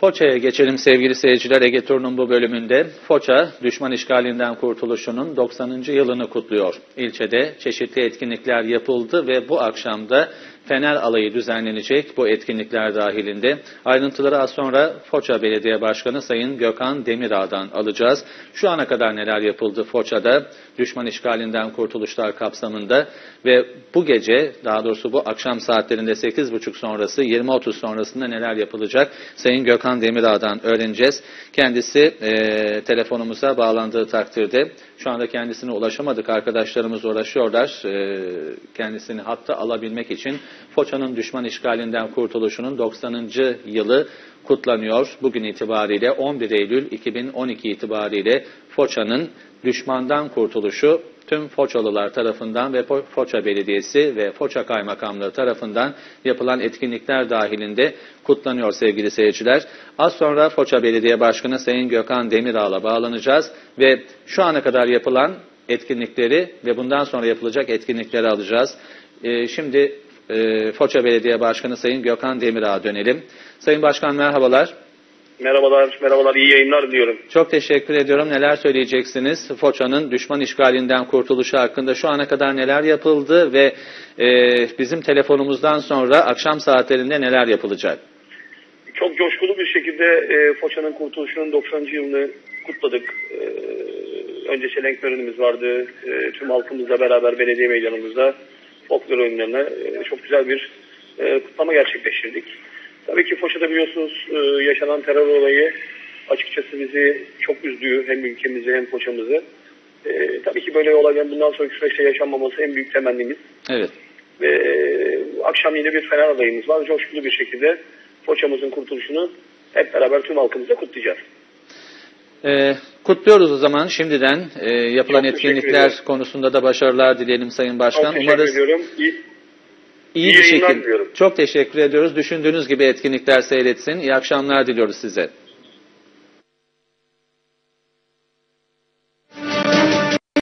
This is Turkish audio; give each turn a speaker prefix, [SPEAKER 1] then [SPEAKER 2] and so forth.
[SPEAKER 1] Foça'ya geçelim sevgili seyirciler. Ege Tur'un bu bölümünde Foça, düşman işgalinden kurtuluşunun 90. yılını kutluyor. İlçede çeşitli etkinlikler yapıldı ve bu akşamda Fener alayı düzenlenecek bu etkinlikler dahilinde. Ayrıntıları az sonra Foça Belediye Başkanı Sayın Gökhan Demirağ'dan alacağız. Şu ana kadar neler yapıldı Foça'da düşman işgalinden kurtuluşlar kapsamında ve bu gece daha doğrusu bu akşam saatlerinde 8.30 sonrası 20.30 sonrasında neler yapılacak Sayın Gökhan Demirağ'dan öğreneceğiz. Kendisi e, telefonumuza bağlandığı takdirde şu anda kendisine ulaşamadık. Arkadaşlarımız uğraşıyorlar. E, kendisini hatta alabilmek için Foça'nın düşman işgalinden kurtuluşunun 90. yılı kutlanıyor. Bugün itibariyle 11 Eylül 2012 itibariyle Foça'nın düşmandan kurtuluşu tüm Foçalılar tarafından ve Foça Belediyesi ve Foça Kaymakamlığı tarafından yapılan etkinlikler dahilinde kutlanıyor sevgili seyirciler. Az sonra Foça Belediye Başkanı Sayın Gökhan Demirağ'la bağlanacağız ve şu ana kadar yapılan etkinlikleri ve bundan sonra yapılacak etkinlikleri alacağız. Ee, şimdi e, Foça Belediye Başkanı Sayın Gökhan Demirağ'a dönelim. Sayın Başkan merhabalar.
[SPEAKER 2] Merhabalar, merhabalar, iyi yayınlar diliyorum.
[SPEAKER 1] Çok teşekkür ediyorum. Neler söyleyeceksiniz? Foça'nın düşman işgalinden kurtuluşu hakkında şu ana kadar neler yapıldı ve e, bizim telefonumuzdan sonra akşam saatlerinde neler yapılacak?
[SPEAKER 2] Çok coşkulu bir şekilde e, Foça'nın kurtuluşunun 90. yılını kutladık. E, önce çelenk törenimiz vardı. E, tüm halkımızla beraber belediye meydanımızda folklor oyunlarına e, güzel bir e, kutlama gerçekleştirdik. Tabii ki Foça'da biliyorsunuz e, yaşanan terör olayı açıkçası bizi çok üzdü hem ülkemizi hem Foça'mızı. E, tabii ki böyle olayların bundan sonraki süreçte yaşanmaması en büyük temennimiz.
[SPEAKER 1] Evet.
[SPEAKER 2] Ve e, akşam yine bir fener adayımız var. Coşkulu bir şekilde Foça'mızın kurtuluşunu hep beraber tüm halkımızla kutlayacağız.
[SPEAKER 1] E, kutluyoruz o zaman şimdiden e, yapılan
[SPEAKER 2] Çok
[SPEAKER 1] etkinlikler konusunda da başarılar dileyelim Sayın Başkan.
[SPEAKER 2] Çok teşekkür
[SPEAKER 1] Umarız
[SPEAKER 2] ediyorum. İyi,
[SPEAKER 1] iyi bir şekilde. Çok teşekkür ediyoruz. Düşündüğünüz gibi etkinlikler seyretsin. İyi akşamlar diliyoruz size.